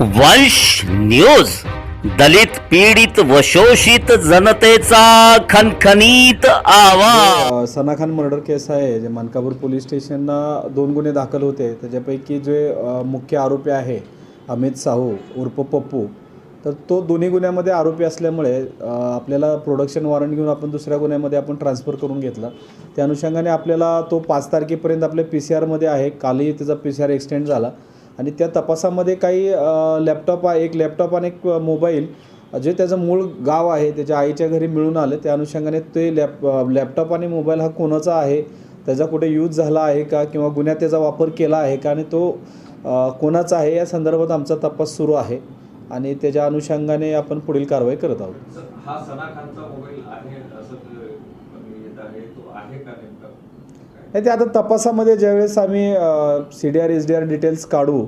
वंश न्यूज. दलित पीडित व शोषित जनतेचा खनखनीत आवाज. सना खान मर्डर केस आहे जे मानकापूर पोलीस स्टेशनला दोन गुन्हे दाखल होते. त्याच्यापैकी जे मुख्य आरोपी आहे अमित साहू उर्फ पप्पू तर तो दोन्ही गुन्ह्यामध्ये आरोपी असल्यामुळे आपल्याला प्रोडक्शन वॉरंट घेऊन आपण दुसऱ्या गुन्ह्यामध्ये आपण ट्रान्सफर करून घेतला. त्या अनुषंगाने आपल्याला तो पाच तारखेपर्यंत आपल्या पी सी आरमध्ये आहे. कालही त्याचा पी सी आर एक्सटेंड झाला. आणि त्या तपासामध्ये काही लॅपटॉप एक लॅपटॉप आणि एक मोबाईल जे त्याचं मूळ गाव आहे त्याच्या आईच्या घरी मिळून आलं त्या अनुषंगाने ते लॅप लॅपटॉप आणि मोबाईल हा कोणाचा आहे त्याचा कुठे यूज झाला आहे का किंवा गुन्ह्यात त्याचा वापर केला आहे का आणि तो कोणाचा आहे या संदर्भात आमचा तपास सुरू आहे. आणि त्याच्या अनुषंगाने आपण पुढील कारवाई करत आहोत. हा सना खानचा मोबाईल आहे असं आहे तो आहे का नेमका? नाही ते आता तपासामध्ये ज्यावेळेस आम्ही C D R S D R details काढू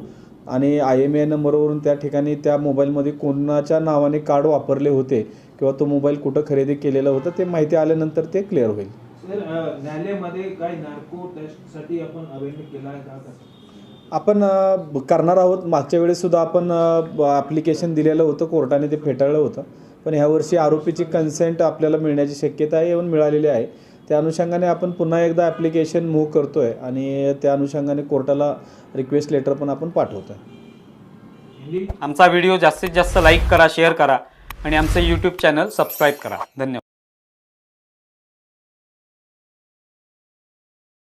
आणि आय एम ए नंबरवरून त्या ठिकाणी त्या मोबाईलमध्ये कोणाच्या नावाने कार्ड वापरले होते किंवा तो मोबाईल कुठं खरेदी केलेला होता ते माहिती आल्यानंतर ते क्लिअर होईल. आपण करणार आहोत. मागच्या वेळेस सुद्धा आपण ॲप्लिकेशन दिलेलं होतं कोर्टाने ते फेटाळलं होतं. पण ह्यावर्षी आरोपीची कन्सेंट आपल्याला मिळण्याची शक्यता आहे येऊन मिळालेली आहे. त्या अनुषंगाने आपण पुन्हा एकदा ॲप्लिकेशन मूव्ह करतो आहे आणि त्या अनुषंगाने कोर्टाला रिक्वेस्ट लेटर पण आपण पाठवतो आहे आमचा व्हिडिओ जास्तीत जास्त लाईक करा शेअर करा आणि आमचं यूट्यूब चॅनल सबस्क्राईब करा. धन्यवाद.